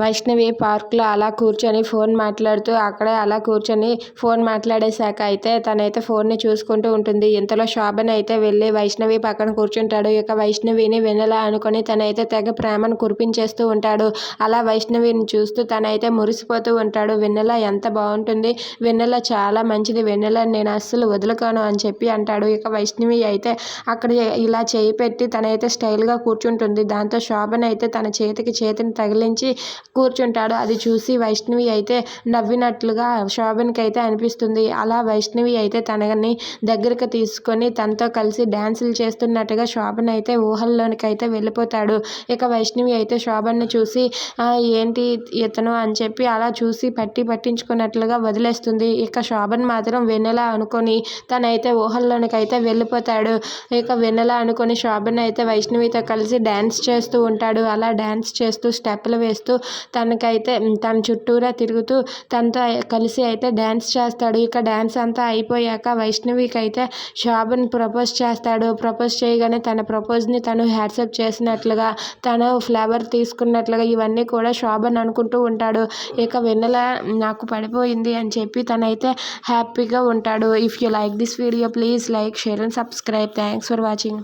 వైష్ణవి పార్క్లో అలా కూర్చొని ఫోన్ మాట్లాడుతూ అక్కడే అలా కూర్చొని ఫోన్ మాట్లాడేశాక అయితే తనైతే ఫోన్ని చూసుకుంటూ ఉంటుంది. ఇంతలో శోభన్ అయితే వెళ్ళి వైష్ణవి పక్కన కూర్చుంటాడు. ఇక వైష్ణవిని వినలా అనుకొని తనైతే తెగ ప్రేమను కురిపించేస్తూ ఉంటాడు. అలా వైష్ణవిని చూస్తూ తనైతే మురిసిపోతూ ఉంటాడు. వెన్నెల ఎంత బాగుంటుంది. వెన్నెల చాలా మంచిది. వెన్నెల నేను అస్సలు వదులుకోను అని చెప్పి అంటాడు. ఇక వైష్ణవి అయితే అక్కడ ఇలా చేయి పెట్టి తనైతే స్టైల్గా కూర్చుంటుంది. దాంతో శోభన్ అయితే తన చేతికి చేతిని తగిలించి కూర్చుంటాడు. అది చూసి వైష్ణవి అయితే నవ్వినట్లుగా శోభన్కి అయితే అనిపిస్తుంది. అలా వైష్ణవి అయితే తనని దగ్గరికి తీసుకొని తనతో కలిసి డ్యాన్సులు చేస్తున్నట్టుగా శోభన్ అయితే ఊహల్లోనికి అయితే వెళ్ళిపోతాడు. ఇక వైష్ణవి అయితే శోభన్ని చూసి ఏంటి ఇతను? అని చెప్పి అలా చూసి పట్టి పట్టించుకున్నట్లుగా వదిలేస్తుంది. ఇక శోభన్ మాత్రం వెన్నెల అనుకొని తనైతే ఊహల్లోనికి అయితే వెళ్ళిపోతాడు. ఇక వెన్నెల అనుకొని శోభన్ అయితే వైష్ణవితో కలిసి డ్యాన్స్ చేస్తూ ఉంటాడు. అలా డ్యాన్స్ చేస్తూ స్టెప్పులు వేస్తూ తనకైతే తన చుట్టూరా తిరుగుతూ తనతో కలిసి అయితే డ్యాన్స్ చేస్తాడు. ఇక డ్యాన్స్ అంతా అయిపోయాక వైష్ణవికి అయితే శోభన్ ప్రపోజ్ చేస్తాడు. ప్రపోజ్ చేయగానే తన ప్రపోజ్ని తను హ్యాట్సప్ చేసినట్లుగా తను ఫ్లవర్ తీసుకున్నట్లుగా ఇవన్నీ కూడా శోభన్ అనుకుంటూ ఉంటాడు. ఇక వెన్నెల నాకు పడిపోయింది అని చెప్పి తనైతే హ్యాపీగా ఉంటాడు. If you like this video please like share and subscribe thanks for watching